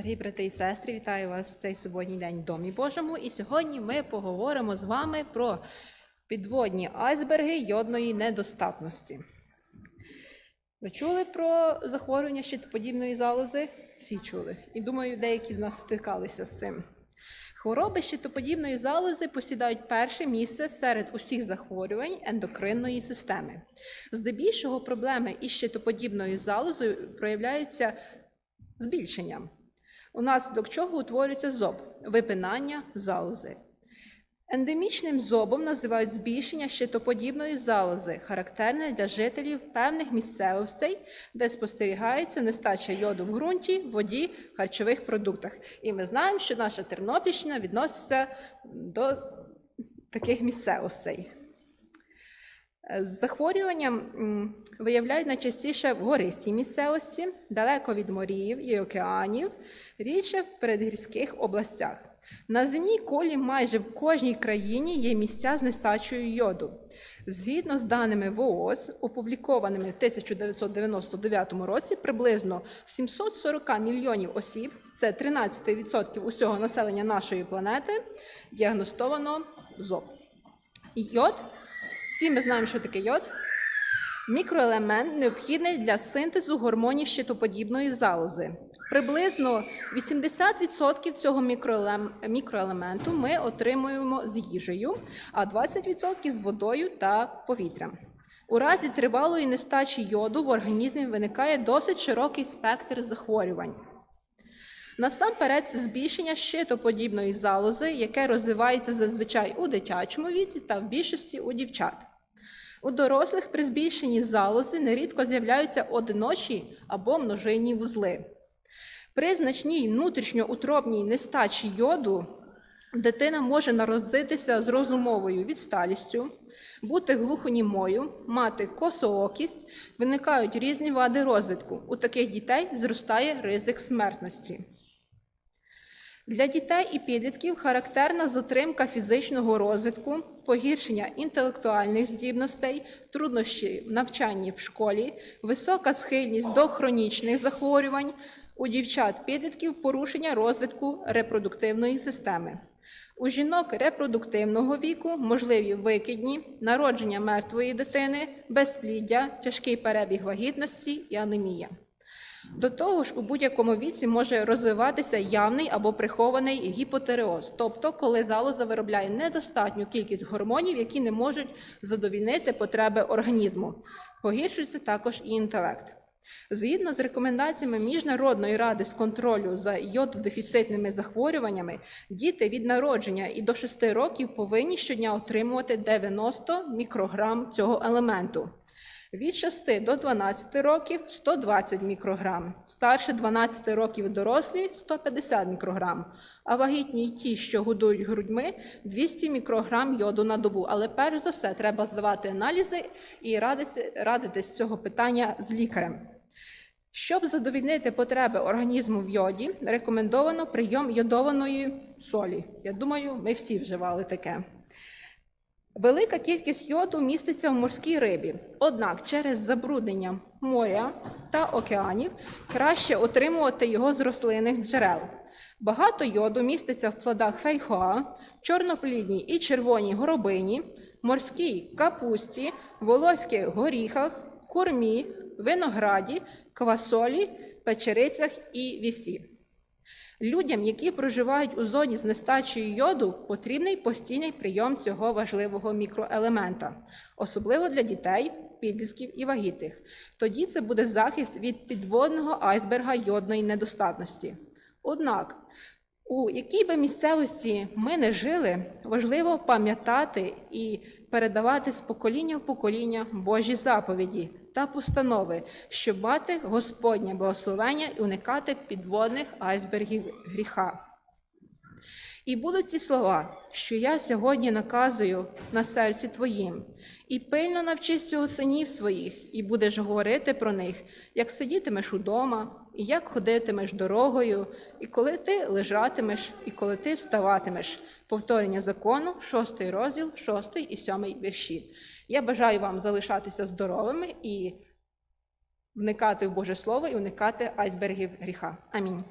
Дорогі брати і сестри, вітаю вас в цей суботній день в Домі Божому. І сьогодні ми поговоримо з вами про підводні айсберги йодної недостатності. Ви чули про захворювання щитоподібної залози? Всі чули. І думаю, деякі з нас стикалися з цим. Хвороби щитоподібної залози посідають перше місце серед усіх захворювань ендокринної системи. Здебільшого проблеми із щитоподібною залозою проявляються збільшенням, унаслідок чого утворюється зоб, випинання залози. Ендемічним зобом називають збільшення щитоподібної залози, характерне для жителів певних місцевостей, де спостерігається нестача йоду в ґрунті, воді, харчових продуктах. І ми знаємо, що наша Тернопільщина відноситься до таких місцевостей. З захворюванням м, виявляють найчастіше в гористій місцевості, далеко від морів і океанів, рідше в передгірських областях. На земній колі майже в кожній країні є місця з нестачею йоду. Згідно з даними ВООЗ, опублікованими в 1999 році, приблизно 740 мільйонів осіб, це 13% усього населення нашої планети, діагностовано ЗОП. Йод всі ми знаємо, що таке йод. Мікроелемент необхідний для синтезу гормонів щитоподібної залози. Приблизно 80% цього мікроелементу ми отримуємо з їжею, а 20% з водою та повітрям. У разі тривалої нестачі йоду в організмі виникає досить широкий спектр захворювань. Насамперед, це збільшення щитоподібної залози, яке розвивається зазвичай у дитячому віці та в більшості у дівчат. У дорослих при збільшенні залози нерідко з'являються одиночі або множинні вузли. При значній внутрішньоутробній нестачі йоду дитина може народитися з розумовою відсталістю, бути глухонімою, мати косоокість, виникають різні вади розвитку. У таких дітей зростає ризик смертності. Для дітей і підлітків характерна затримка фізичного розвитку, погіршення інтелектуальних здібностей, труднощі в навчанні в школі, висока схильність до хронічних захворювань, у дівчат-підлітків порушення розвитку репродуктивної системи. У жінок репродуктивного віку можливі викидні, народження мертвої дитини, безпліддя, тяжкий перебіг вагітності і анемія. До того ж, у будь-якому віці може розвиватися явний або прихований гіпотереоз, тобто коли залоза виробляє недостатню кількість гормонів, які не можуть задовільнити потреби організму. Погіршується також і інтелект. Згідно з рекомендаціями Міжнародної ради з контролю за йододефіцитними захворюваннями, діти від народження і до 6 років повинні щодня отримувати 90 мікрограм цього елементу. Від 6 до 12 років 120 мікрограм, старше 12 років дорослі 150 мікрограм, а вагітні й ті, що годують грудьми, 200 мікрограм йоду на добу. Але перш за все треба здавати аналізи і радитись з цього питання з лікарем. Щоб задовільнити потреби організму в йоді, рекомендовано прийом йодованої солі. Я думаю, ми всі вживали таке. Велика кількість йоду міститься в морській рибі, однак через забруднення моря та океанів краще отримувати його з рослинних джерел. Багато йоду міститься в плодах фейхоа, чорноплідній і червоній горобині, морській капусті, волоських горіхах, хурмі, винограді, квасолі, печерицях і вівсі. Людям, які проживають у зоні з нестачею йоду, потрібний постійний прийом цього важливого мікроелемента, особливо для дітей, підлітків і вагітних. Тоді це буде захист від підводного айсберга йодної недостатності. Однак, у якій би місцевості ми не жили, важливо пам'ятати і передавати з покоління в покоління Божі заповіді та постанови, щоб мати Господнє благословення і уникати підводних айсбергів гріха. І будуть ці слова, що я сьогодні наказую на серці твоїм, і пильно навчись цього синів своїх, і будеш говорити про них, як сидітимеш удома, і як ходитимеш дорогою, і коли ти лежатимеш, і коли ти вставатимеш. Повторення закону, шостий розділ, шостий і сьомий вірші. Я бажаю вам залишатися здоровими і вникати в Боже Слово і уникати айсбергів гріха. Амінь.